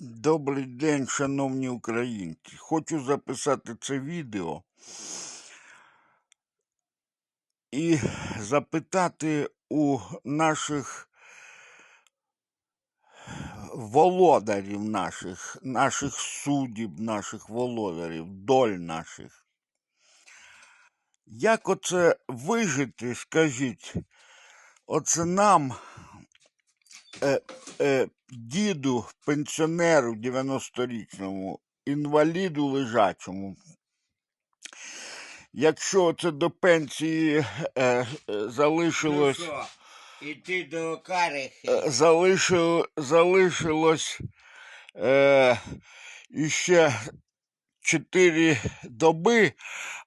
Добрий день, шановні українці. Хочу записати це відео і запитати у наших володарів наших, наших суддів, наших володарів, доль наших. Як оце вижити, скажіть, оце нам, е, е, діду, пенсіонеру 90-річному, інваліду лежачому. Якщо це до пенсії е, е, Ну залишилось, що, іти до карихи. е, залишил, залишилось е, іще 4 доби,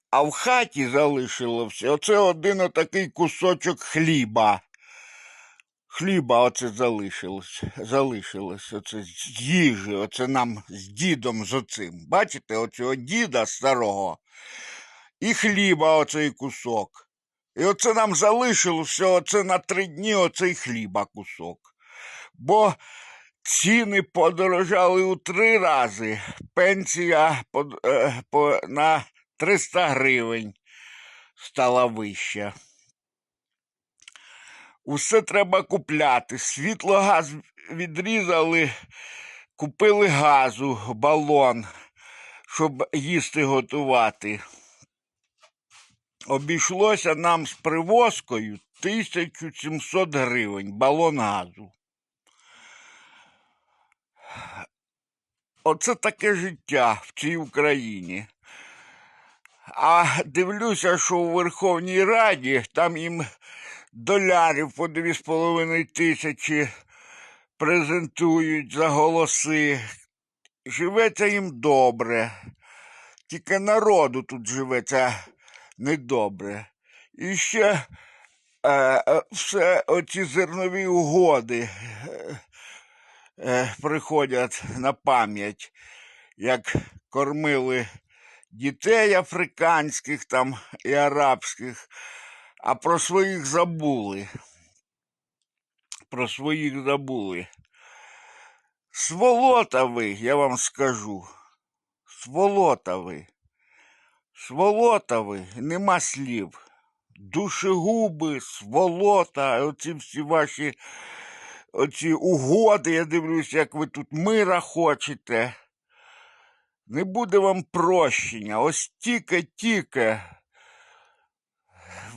а в хаті залишилося оце один отакий кусочок хліба. Хліба оце залишилось, залишилось, оце з їжі, оце нам з дідом з оцим. Бачите, оцього діда старого і хліба оцей кусок. І оце нам залишилося оце на три дні оцей хліба кусок. Бо ціни подорожали у три рази. Пенсія е, на 300 гривень стала вища. Усе треба купляти. Світло газ відрізали, купили газу, балон, щоб їсти готувати. Обійшлося нам з привозкою 1700 гривень балон газу. Оце таке життя в цій Україні. А дивлюся, що у Верховній Раді там їм долярів по 2,5 тисячі презентують за голоси. Живеться їм добре. Тільки народу тут живеться недобре. І ще е, е, все оці зернові угоди е, е, приходять на пам'ять, як кормили дітей африканських там і арабських, а про своїх забули. Про своїх забули. Сволота ви, я вам скажу. Сволота ви. Сволота ви, нема слів. Душегуби, сволота, оці всі ваші оці угоди, я дивлюсь, як ви тут мира хочете. Не буде вам прощення. Ось тільки-тільки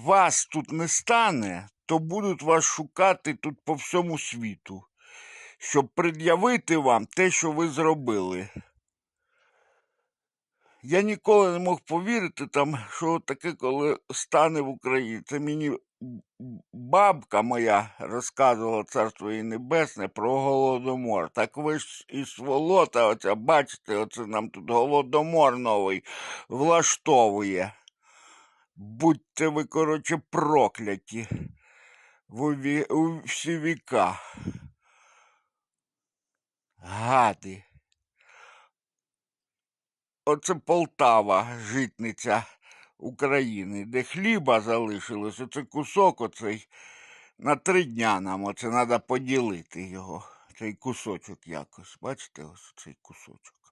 вас тут не стане, то будуть вас шукати тут по всьому світу, щоб пред'явити вам те, що ви зробили. Я ніколи не мог повірити, там, що таке, коли стане в Україні. Це мені бабка моя розказувала царство її небесне про голодомор. Так ви ж і сволота, оця, бачите, оце нам тут голодомор новий влаштовує. Будьте ви, коротше, прокляті в у всі віка. Гади. Оце Полтава, житниця України, де хліба залишилось, оце кусок оцей на три дня нам оце треба поділити його, цей кусочок якось. Бачите, ось цей кусочок.